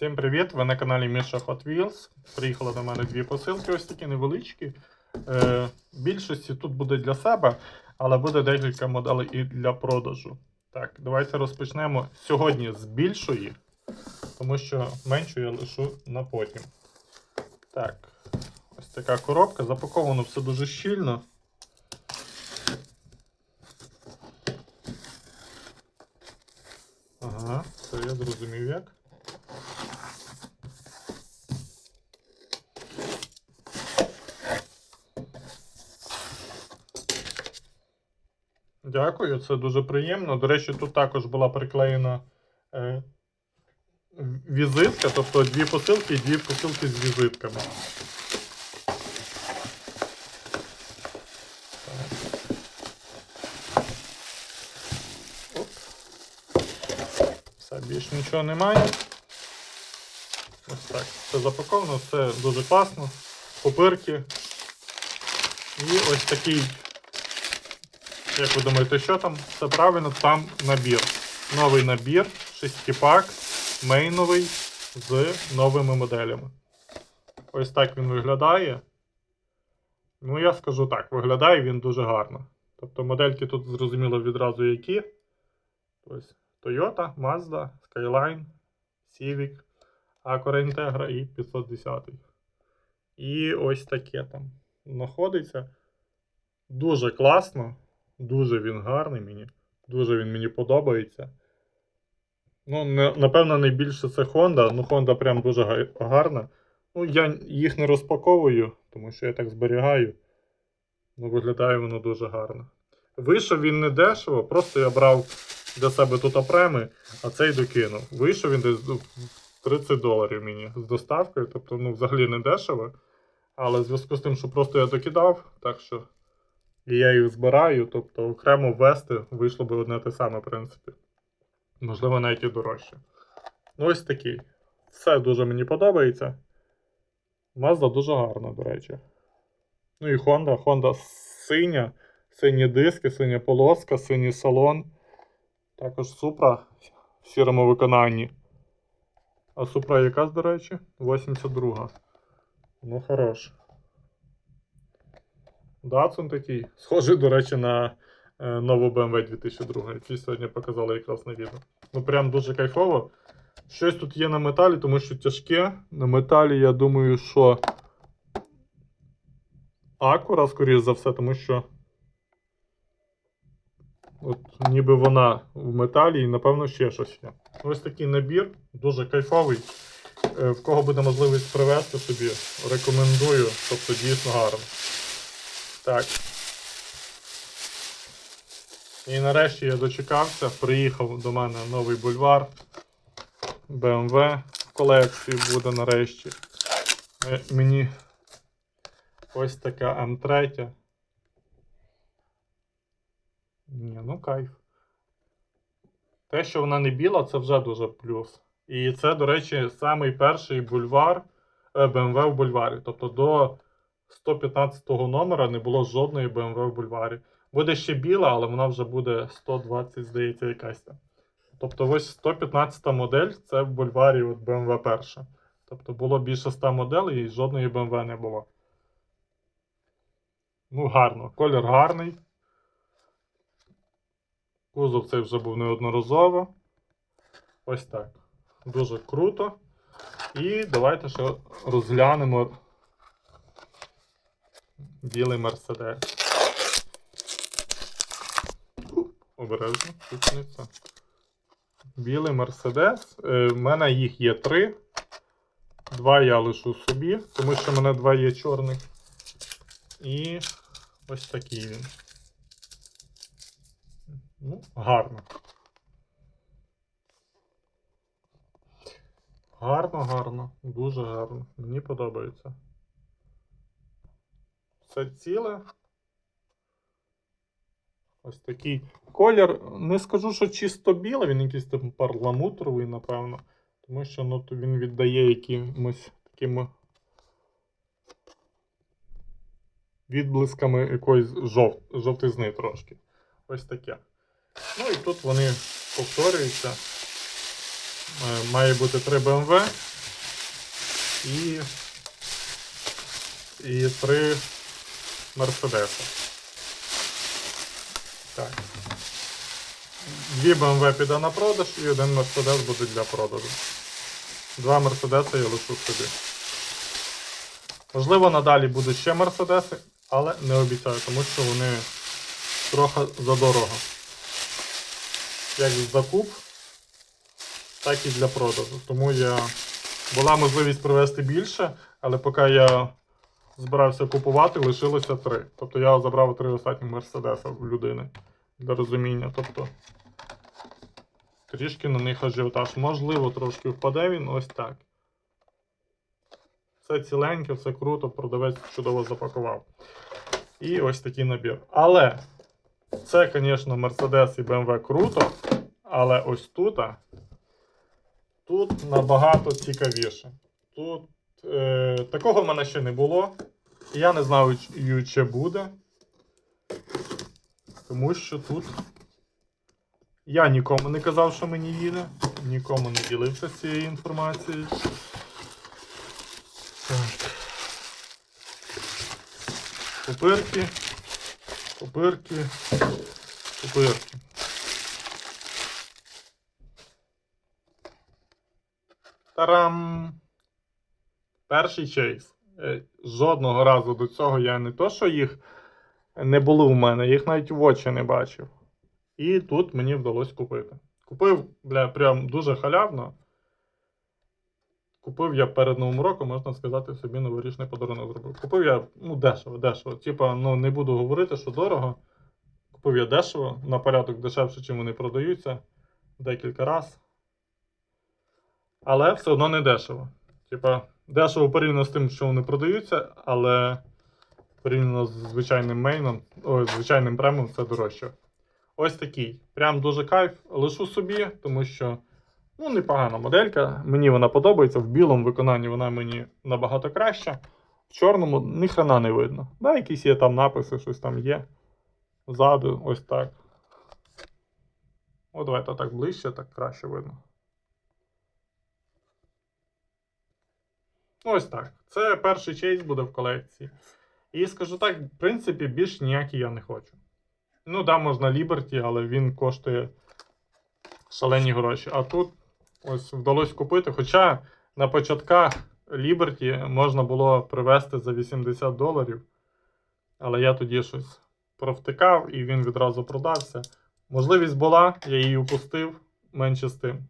Всім привіт! Ви на каналі Міша Hot Wheels. Приїхали до мене дві посилки, ось такі невеличкі. Е, більшості тут буде для себе, але буде декілька моделей і для продажу. Так, давайте розпочнемо сьогодні з більшої, тому що меншу я лишу на потім. Так, ось така коробка. Запаковано все дуже щільно. Ага, це я зрозумів як. Дякую, це дуже приємно. До речі, тут також була приклеєна е, візитка, тобто дві посилки і дві посилки з візитками. Оп. Все, більш нічого немає. Ось так. Все запаковано, все дуже класно. Попирки. І ось такий як ви думаєте, що там? Все правильно, там набір. Новий набір, шестипак, мейновий з новими моделями. Ось так він виглядає. Ну, я скажу так, виглядає він дуже гарно. Тобто модельки тут зрозуміло відразу які. Ось Toyota, Mazda, Skyline, Civic, Acura Integra і 510. І ось таке там знаходиться. Дуже класно. Дуже він гарний мені. Дуже він мені подобається. Ну, не, напевно, найбільше це Honda. Ну, Honda прям дуже гарна. Ну, я їх не розпаковую, тому що я так зберігаю. Ну, виглядає воно дуже гарно. Вийшов він не дешево, просто я брав для себе тут опреми, а цей докинув. Вийшов він десь в 30 доларів мені з доставкою, тобто, ну, взагалі не дешево. Але в зв'язку з тим, що просто я докидав, так що. І я їх збираю, тобто окремо ввести вийшло би одне те саме, в принципі. Можливо, навіть і дорожче. Ну, ось такий. Все дуже мені подобається. Mazda дуже гарна, до речі. Ну і Honda. Honda синя, сині диски, синя полоска, синій салон. Також Supra в сірому виконанні. А Supra якась, до речі? 82. Ну, хорош. Datsun такий. Схожий, до речі, на е, нову BMW 2002, який сьогодні показали якраз на відео. Ну, прям дуже кайфово. Щось тут є на металі, тому що тяжке. На металі, я думаю, що Акура, скоріш за все, тому що. От ніби вона в металі і, напевно, ще щось є. Ось такий набір, дуже кайфовий. Е, В кого буде можливість привезти собі, рекомендую, тобто дійсно гарно. Так. І нарешті я дочекався. Приїхав до мене новий бульвар. BMW в колекції буде нарешті. Е, Мені ось така М3. Ні, ну кайф. Те, що вона не біла, це вже дуже плюс. І це, до речі, самий перший бульвар е, BMW в бульварі. Тобто до 115 номера не було жодної BMW в бульварі. Буде ще біла, але вона вже буде 120, здається, якась. Тобто ось 115 модель це в бульварі от BMW перша. Тобто було більше 100 моделей і жодної BMW не було. Ну, гарно. Колір гарний. Кузов цей вже був неодноразово. Ось так. Дуже круто. І давайте ще розглянемо білий Мерседес. Обережно, це. Білий Мерседес. Е, в мене їх є три. Два я лишу собі, тому що в мене два є чорних. І ось такий він. Ну, гарно. Гарно, гарно. Дуже гарно. Мені подобається. Це ціле. Ось такий колір. Не скажу, що чисто білий, він якийсь там парламутровий, напевно, тому що ну, то він віддає якимось такими відблисками якоїсь жов... жовтизни трошки. Ось таке. Ну і тут вони повторюються. Е, має бути 3 BMW і, і 3 Мерседеса. Так. Дві BMW піде на продаж і один Мерседес буде для продажу. Два Мерседеси я лишу собі. Можливо, надалі будуть ще Мерседеси, але не обіцяю, тому що вони трохи задорого. Як закуп, так і для продажу. Тому я була можливість привезти більше, але поки я збирався купувати, лишилося три. Тобто я забрав три останні Мерседеса в людини для розуміння. Тобто трішки на них ажіотаж. Можливо, трошки впаде він ось так. Все ціленьке, все круто, продавець чудово запакував. І ось такий набір. Але це, звісно, Mercedes і BMW круто. Але ось тут, тут набагато цікавіше. Тут такого в мене ще не було. Я не знаю, чи- буде. Тому що тут я нікому не казав, що мені їде, нікому не ділився цією інформацією. Так. Купирки, купирки, купирки. Тарам! Перший чейз. Е, Жодного разу до цього я не то, що їх не було в мене, їх навіть в очі не бачив. І тут мені вдалося купити. Купив, бля, прям дуже халявно. Купив я перед Новим роком, можна сказати, собі новорічний подарунок зробив. Купив я ну, дешево, дешево. Типа, ну не буду говорити, що дорого. Купив я дешево, на порядок дешевше, чим вони продаються. Декілька разів. Але все одно не дешево. Типа, дешево порівняно з тим, що вони продаються, але порівняно з звичайним мейном, ой, звичайним премом це дорожче. Ось такий. Прям дуже кайф. Лишу собі, тому що ну, непогана моделька. Мені вона подобається. В білому виконанні вона мені набагато краща. В чорному ніхрена не видно. Да, якісь є там написи, щось там є. Ззаду, ось так. О, давайте так ближче, так краще видно. Ось так. Це перший чейз буде в колекції. І скажу так, в принципі, більш ніякий я не хочу. Ну, да, можна Liberty, але він коштує шалені гроші. А тут ось вдалося купити. Хоча на початках Liberty можна було привезти за 80 доларів. Але я тоді щось провтикав і він відразу продався. Можливість була, я її упустив менше з тим.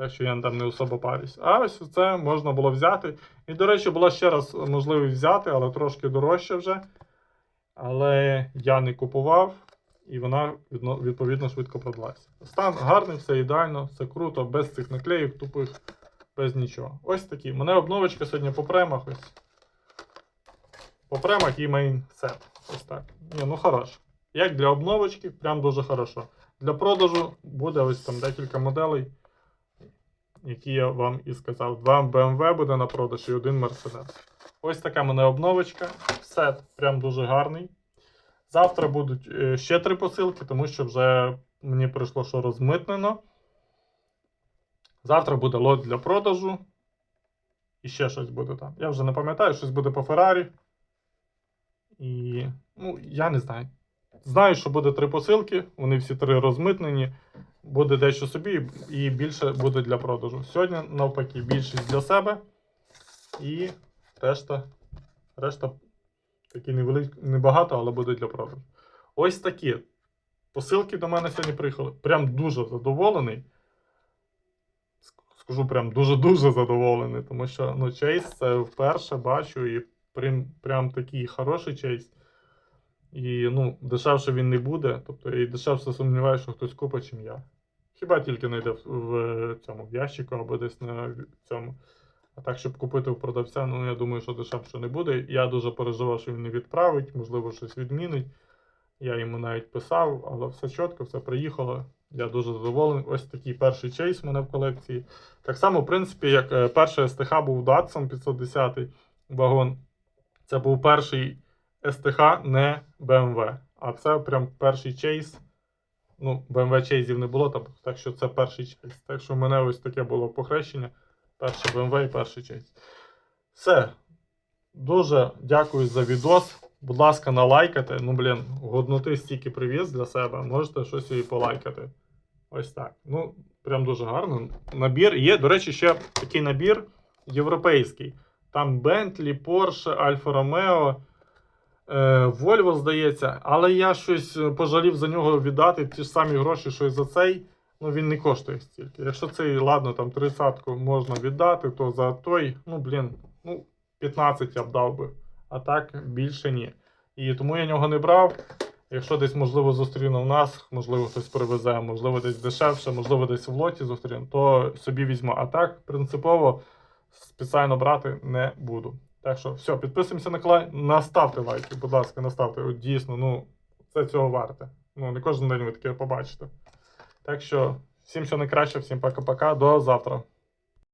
Так що я там не особо парюсь. А ось це можна було взяти. І, до речі, була ще раз можливість взяти, але трошки дорожче вже. Але я не купував, і вона відповідно швидко продалася. Стан гарний, все ідеально, все круто, без цих наклеїв тупих, без нічого. Ось такі. Мене обновочка сьогодні по премах. Ось. По премах і мейн сет. Ось так. Ні, ну хорошо. Як для обновочки, прям дуже хорошо. Для продажу буде ось там декілька моделей, які я вам і сказав. Два BMW буде на продаж і один Mercedes. Ось така мене обновочка. Сет прям дуже гарний. Завтра будуть е, ще три посилки, тому що вже мені прийшло, що розмитнено. Завтра буде лот для продажу. І ще щось буде там. Я вже не пам'ятаю, щось буде по Феррарі. І. Ну, я не знаю. Знаю, що буде три посилки, вони всі три розмитнені. Буде дещо собі, і більше буде для продажу. Сьогодні, навпаки, більшість для себе. І решта, решта такі невеликі, небагато, але буде для продажу. Ось такі. Посилки до мене сьогодні приїхали. Прям дуже задоволений. Скажу, прям дуже-дуже задоволений, тому що ну, чейс це вперше бачу і прям, прям такий хороший чейс. І ну, дешевше він не буде. Тобто і дешевше сумніваюся, що хтось купить, чим я. Хіба тільки знайде в, в цьому в ящику або десь на цьому. А так, щоб купити у продавця, ну я думаю, що дешевше не буде. Я дуже переживав, що він не відправить, можливо, щось відмінить. Я йому навіть писав, але все чітко, все приїхало. Я дуже задоволений. Ось такий перший чейс у мене в колекції. Так само, в принципі, як е, перший STH був Datsun 510 вагон. Це був перший STH, не BMW. А це прям перший чейс. Ну, BMW чейзів не було там, так що це перший чейс. Так що в мене ось таке було похрещення. Перший BMW і перший чейс. Все. Дуже дякую за відос. Будь ласка, налайкайте. Ну, блін, годноти стільки привіз для себе. Можете щось і полайкати. Ось так. Ну, прям дуже гарно. Набір є. До речі, ще такий набір європейський. Там Bentley, Porsche, Alfa Romeo, е, Volvo, здається. Але я щось е, пожалів за нього віддати ті ж самі гроші, що і за цей. Ну, він не коштує стільки. Якщо цей, ладно, там 30-ку можна віддати, то за той, ну, блін, ну, 15 я б дав би. А так більше ні. І тому я нього не брав. Якщо десь, можливо, зустріну в нас, можливо, хтось привезе, можливо, десь дешевше, можливо, десь в лоті зустріну, то собі візьму. А так, принципово, спеціально брати не буду. Так що, все, підписуємося на канал, наставте лайки, будь ласка, наставте. От дійсно, ну, це цього варте. Ну, не кожен день ви таке побачите. Так що, всім все найкраще, всім пока-пока, до завтра.